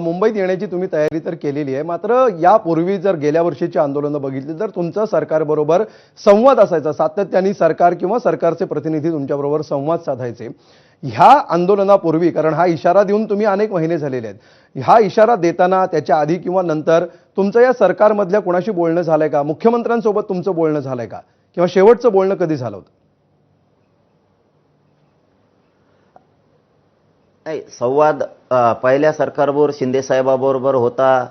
मुंबईत येण्याची तुम्ही तयारी तर केलेली आहे. मात्र यापूर्वी जर गेल्या वर्षीची आंदोलनं बघितली तर तुमचं सरकारबरोबर संवाद असायचा. सातत्याने सरकार किंवा सरकारचे प्रतिनिधी तुमच्याबरोबर संवाद साधायचे. ह्या आंदोलनापूर्वी कारण हा इशारा देऊन तुम्ही अनेक महिने झालेले आहेत. हा इशारा देताना त्याच्या आधी किंवा नंतर तुमचं या सरकारमधल्या कोणाशी बोलणं झालंय का? मुख्यमंत्र्यांसोबत तुमचं बोलणं झालंय का? किंवा शेवटचं बोलणं कधी झालं होतं? नाही संवाद अ, पहिल्या सरकारबरोबर शिंदे साहेबाबरोबर होता.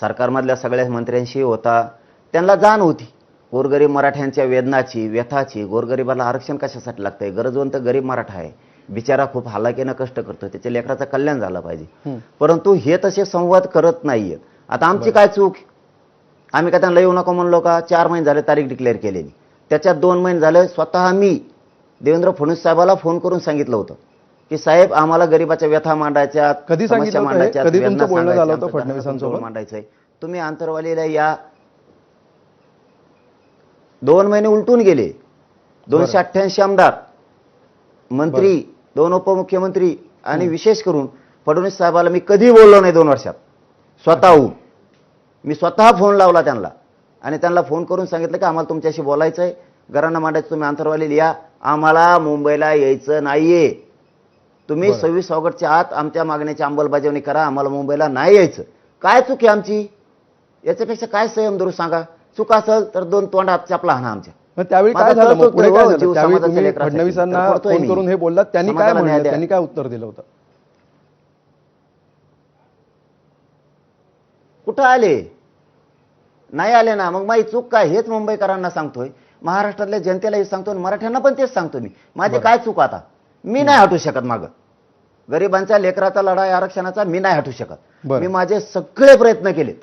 सरकारमधल्या सगळ्या मंत्र्यांशी होता त्यांना जाण होती. गोरगरीब मराठ्यांच्या वेदनाची व्यथाची गोरगरिबाला आरक्षण कशासाठी लागतंय? गरजवंत गरीब मराठा आहे. बिचारा खूप हालाकीनं कष्ट करतो त्याच्या लेकराचं कल्याण झालं पाहिजे. परंतु हे तसे संवाद करत नाहीयेत. आता आमची काय चूक? आम्ही का त्यांना येऊ नका म्हणलो का? चार महिने झाले तारीख डिक्लेअर केलेली. त्याच्यात दोन महिने झाले स्वतः मी देवेंद्र फडणवीस साहेबाला फोन करून सांगितलं होतं. की साहेब आम्हाला गरिबाच्या व्यथा मांडायच्या कधी समस्या? मांडायच्या, कधी तुमचं बोलणं झालं होतं फडणवीसांसोबत? मांडायचंय. तुम्ही आंतरवालीला या. दोन महिने उलटून गेले. दोनशे अठ्ठ्याऐंशी आमदार मंत्री दोन उपमुख्यमंत्री आणि विशेष करून फडणवीस साहेबाला मी कधी बोललो नाही दोन वर्षात. स्वतःहून. मी स्वतः फोन लावला त्यांना. आणि त्यांना फोन करून सांगितलं की आम्हाला तुमच्याशी बोलायचं आहे घरांना मांडायचं तुम्ही आंतरवाली या. आम्हाला मुंबईला यायचं नाहीये. तुम्ही. सव्वीस ऑगस्टच्या आत आमच्या मागण्याची अंमलबजावणी करा आम्हाला मुंबईला नाही यायचं. काय चूक आहे आमची? याच्यापेक्षा काय संयम धरू सांगा? चूक असेल तर दोन तोंडात चपला हाना आमच्या. त्यावेळी काय झालं? पुढे काय झालं. फडणवीसांना फोन. करून हे बोललात त्यांनी काय म्हणलं. त्यांनी काय उत्तर दिलं होतं? कुठं आले? नाही आले ना. मग माझी चूक काय? हेच मुंबईकरांना सांगतोय. महाराष्ट्रातल्या जनतेलाही सांगतो आणि मराठ्यांना पण तेच सांगतो मी. माझी. काय चूक आता? मी नाही हटू शकत मागं. गरिबांच्या लेकराचा लढाई आरक्षणाचा मी नाही हटू शकत. मी माझे सगळे प्रयत्न केलेत.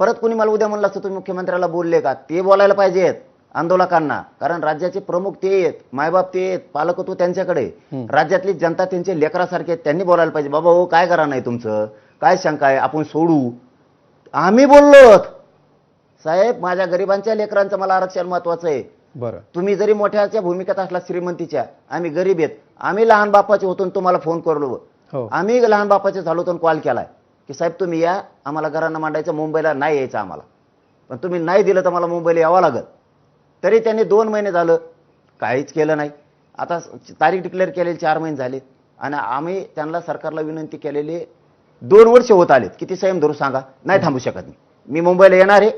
परत कोणी मला उद्या म्हणलं असतं तुम्ही मुख्यमंत्र्याला बोलले का? ते बोलायला पाहिजेत आंदोलकांना. कारण राज्याचे प्रमुख ते आहेत मायबाप ते आहेत पालकत्व त्यांच्याकडे. राज्यातली जनता त्यांचे लेकरासारखे आहेत त्यांनी बोलायला पाहिजे. बाबा हो काय करा नाही तुमचं? काय शंका आहे? आपण सोडू. आम्ही बोललो साहेब माझ्या गरिबांच्या लेकरांचं मला आरक्षण महत्वाचं आहे. बरं. तुम्ही जरी मोठ्याच्या भूमिकेत असला श्रीमंतीच्या आम्ही गरीब आहेत आम्ही लहान बापाचे होतो तुम्हाला फोन करलो हो. आम्ही लहान बापाचे झालो तर कॉल केलाय. की साहेब तुम्ही या आम्हाला घरांना मांडायचं मुंबईला नाही यायचं आम्हाला. पण तुम्ही नाही दिलं तर मला मुंबईला यावं लागल. तरी त्यांनी दोन महिने झालं काहीच केलं नाही. आता तारीख डिक्लेअर केलेली चार महिने झाले. आणि आम्ही त्यांना सरकारला विनंती केलेली दोन वर्ष होत आलेत. किती संयम धरू सांगा. नाही थांबू शकत मी. मी मुंबईला येणार आहे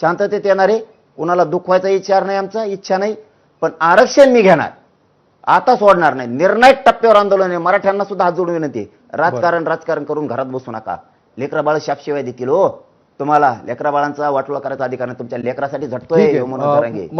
शांततेत येणार आहे. कुणाला दुखवायचा विचार नाही आमचा इच्छा नाही पण आरक्षण मी घेणार. आता सोडणार नाही. निर्णायक टप्प्यावर आंदोलन आहे. मराठ्यांना सुद्धा हात जोडून विनंती आहे. राजकारण राजकारण करून घरात बसू नका. लेकरा बाळ शापशिवाय देतील हो. तुम्हाला लेकरा बाळांचा वाटोळा करायचा अधिकार नाही. तुमच्या लेकरासाठी झटतोय ठीक